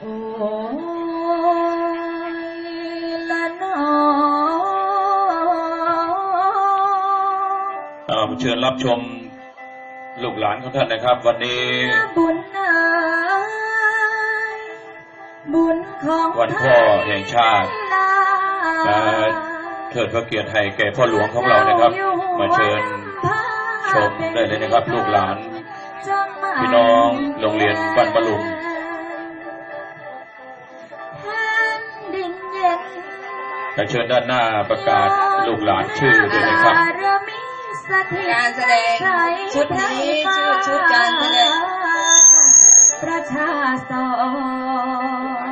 โอ้ยละนอเอ่อเชิญรับชมลูกหลานของท่านนะครับ วันนี้บุญเอ่ยบุญของวันพ่อแห่งชาติท่านจะเทิดพระเกียรติให้แก่พ่อหลวงของเรานะครับ มาเชิญชมได้เลยนะครับ ลูกหลาน พี่น้องโรงเรียนบ้านบลุง แต่เชิญด้านหน้าประกาศลูกหลานชื่อด้วยนะครับ การแสดงชุดนี้ชื่อชุดการแสดงประชาสอง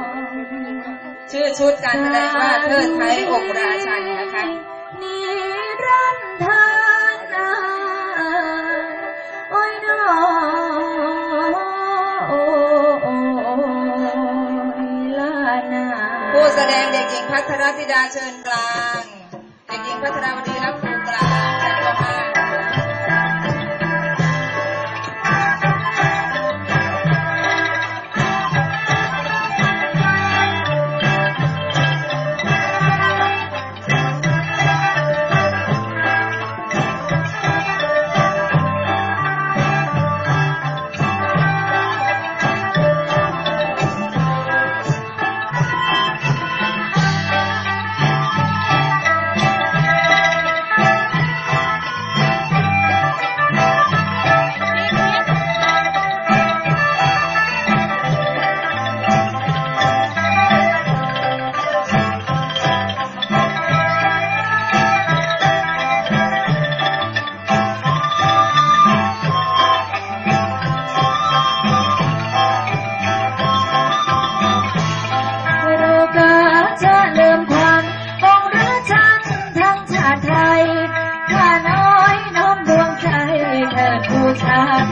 ชื่อชุดการแสดงว่าเทิดไทยอกราชันนะคะ แสดงเด็กหญิงพัทรธิดาเชิญกลาง เด็กหญิงพัทรวดีรับ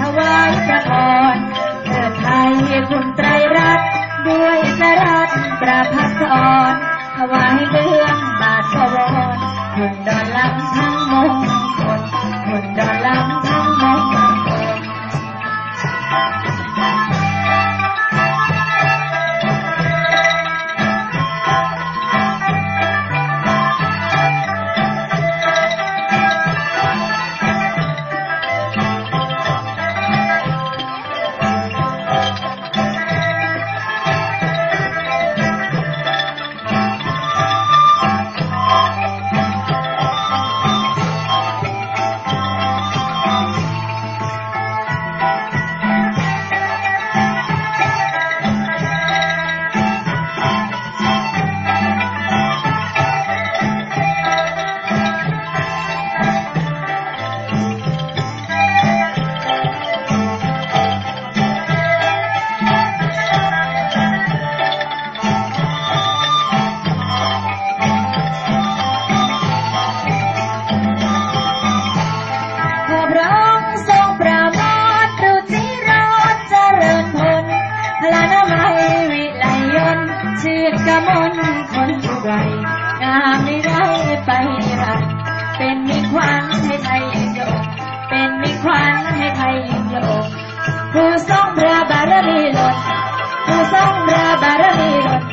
ถวายพระพรเถิดไทยคุณไตรรัตน์ด้วยสรัตน์ประพัสอ่อนถวายเรื่องบาทวรคุณดอนลำทั้งมง คนผู้ไรงามไม่ได้ไปรันเป็นมิควันให้ไทยยิ่งยกเป็นมิควันให้ไทยยิ่งยกผู้ทรงพระบารมีล้นผู้ทรงพระบารมีล้น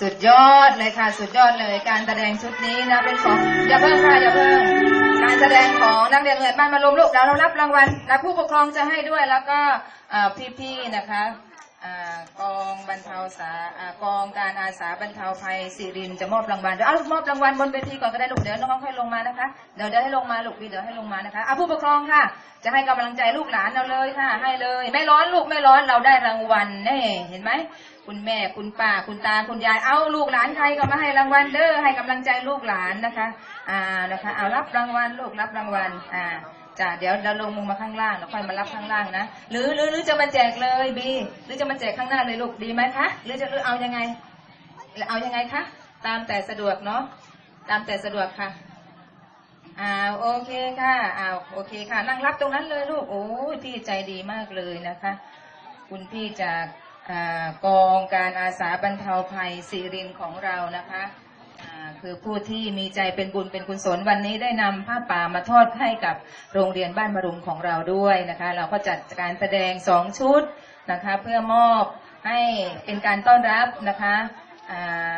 สุดยอดเลยค่ะ สุดยอดเลย การแสดงชุดนี้นะเป็นของอย่าเพิ่งค่ะอย่าเพิ่งการแสดงของนักเรียนเงินบ้านมารวมลูกเดี๋ยวเรารับรางวัลนะผู้ปกครองจะให้ด้วยแล้วก็อ่พี่ๆนะคะ กองบรรเทาสาอกองการอาสาบรรเทาภัยสิรินจะมอบรางวัลเดี๋ยวเอามอบรางวัลบนเวทีก่อนก็ได้ลูกเดี๋ยวน้องๆค่อยลงมานะคะเดี๋ยวเดี๋ยวให้ลงมาลูกพี่เดี๋ยวให้ลงมานะคะอะผู้ปกครองค่ะ จะให้กำลังใจลูกหลานเราเลยค่ะ ให้เลย ไม่ร้อนลูกไม่ร้อนเราได้รางวัลนี่เห็นไหมคุณแม่คุณป้าคุณตาคุณยายเอาลูกหลานใครก็มาให้รางวัลเด้อให้กำลังใจลูกหลานนะคะอ่านะคะเอารับรางวัลลูกรับรางวัลอ่า จ้ะเดี๋ยวเราลงมาข้างล่างแล้วค่อยมารับข้างล่างนะหรือหรือหรือจะมาแจกเลยบีหรือจะมาแจกข้างหน้าเลยลูกดีไหมคะหรือจะหรือเอายังไงเอายังไงคะตามแต่สะดวกเนาะตามแต่สะดวกค่ะอ่าวโอเคค่ะอ่าวโอเคค่ะ นั่งรับตรงนั้นเลยลูกโอ้พี่ใจดีมากเลยนะคะ คุณพี่จากอกองการอาสาบรรเทาภัยสิรินของเรานะคะ คือผู้ที่มีใจเป็นบุญเป็นกุศลวันนี้ได้นำผ้าป่ามาทอดให้กับโรงเรียนบ้านมารุมของเราด้วยนะคะ เราก็จัดการแสดงสองชุดนะคะ เพื่อมอบให้เป็นการต้อนรับนะคะอ่า